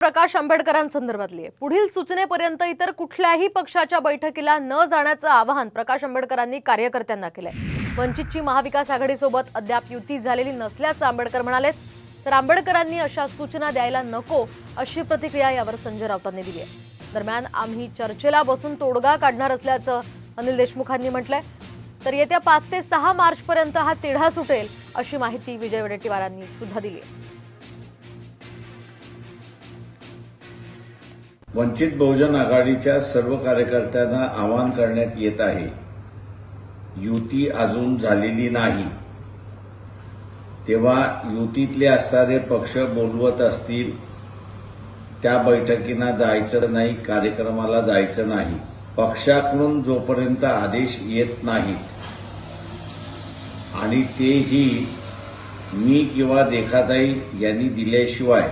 प्रकाश आंबेडकरांसंदर्भातली आहे. पुढील सूचनेपर्यंत इतर कुठल्याही पक्षाच्या बैठकीला न जाण्याचं आवाहन प्रकाश आंबेडकरांनी कार्यकर्त्यांना केलंय. वंचितची महाविकास आघाडीसोबत अद्याप युती झालेली नसल्याचं आंबेडकर म्हणाले तर आंबेडकरांनी अशा सूचना द्यायला नको अशी प्रतिक्रिया यावर संजय राऊतांनी दिली आहे. दरम्यान आम्ही चर्चेला बसून तोडगा काढणार असल्याचं अनिल देशमुखांनी म्हटलंय. तर येत्या पाच ते सहा मार्चपर्यंत हा तिढा सुटेल अशी माहिती विजय वडेट्टीवारांनी सुद्धा दिली आहे. वंचित बहुजन आघाडीच्या सर्व कार्यकर्त्यांना आवाहन करण्यात येत आहे. युती अजून झालेली नाही. तेव्हा युतीतले असणारे पक्ष बोलवत असतील त्या बैठकींना जायचं नाही कार्यक्रमाला जायचं नाही. पक्षाकडून जोपर्यंत आदेश येत नाहीत आणि तेही मी किंवा रेखाताई यांनी दिल्याशिवाय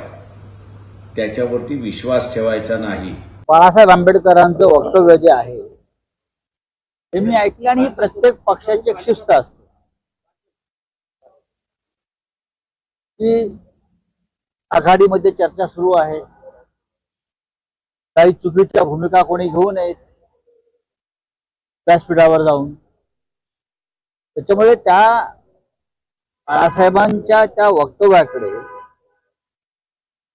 त्याच्यावरती विश्वास ठेवायचा नाही. बाळासाहेब आंबेडकरांचं वक्तव्य जे आहे हे मी ऐकलं आणि ही प्रत्येक पक्षाची एक शिस्त असते. की आघाडीमध्ये चर्चा सुरू आहे. काही चुकीच्या भूमिका कोणी घेऊ नयेत. व्यासपीठावर जाऊन. त्याच्यामुळे त्या बाळासाहेबांच्या त्या वक्तव्याकडे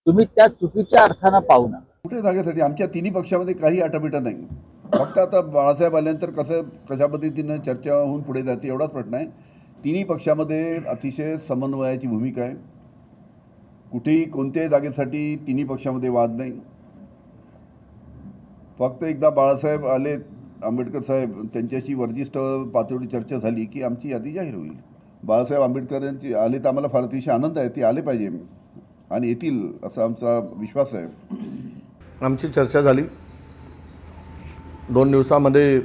तुम्ही त्या चुकीच्या अर्थानं पाहू नका. कुठे जागेसाठी? आमच्या तिन्ही पक्षामध्ये काही अटाबिटा नाही. फक्त आता बाळासाहेब आल्यानंतर कसं कशा पद्धतीनं चर्चा होऊन पुढे जाते एवढाच प्रश्न आहे. तिन्ही पक्षामध्ये अतिशय समन्वयाची भूमिका आहे. कुठेही कोणत्याही जागेसाठी तिन्ही पक्षामध्ये वाद नाही. फक्त एकदा बाळासाहेब आले आंबेडकर साहेब त्यांच्याशी वरिष्ठ पातळी चर्चा झाली की आमची यादी जाहीर होईल. बाळासाहेब आंबेडकर यांची आले तर आम्हाला फार अतिशय आनंद आहे ते आले पाहिजे. आणि येतील असा आमचा विश्वास आहे. आमची चर्चा झाली. दोन दिवसामध्ये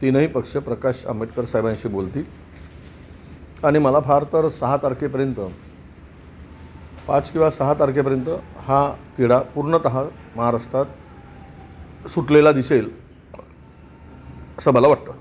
तीनही पक्ष प्रकाश आंबेडकर साहेबांशी बोलतील. आणि मला फार तर सहा तारखेपर्यंत पाच किंवा सहा तारखेपर्यंत हा तिढा पूर्णत महाराष्ट्रात सुटलेला दिसेल असं मला वाटतं.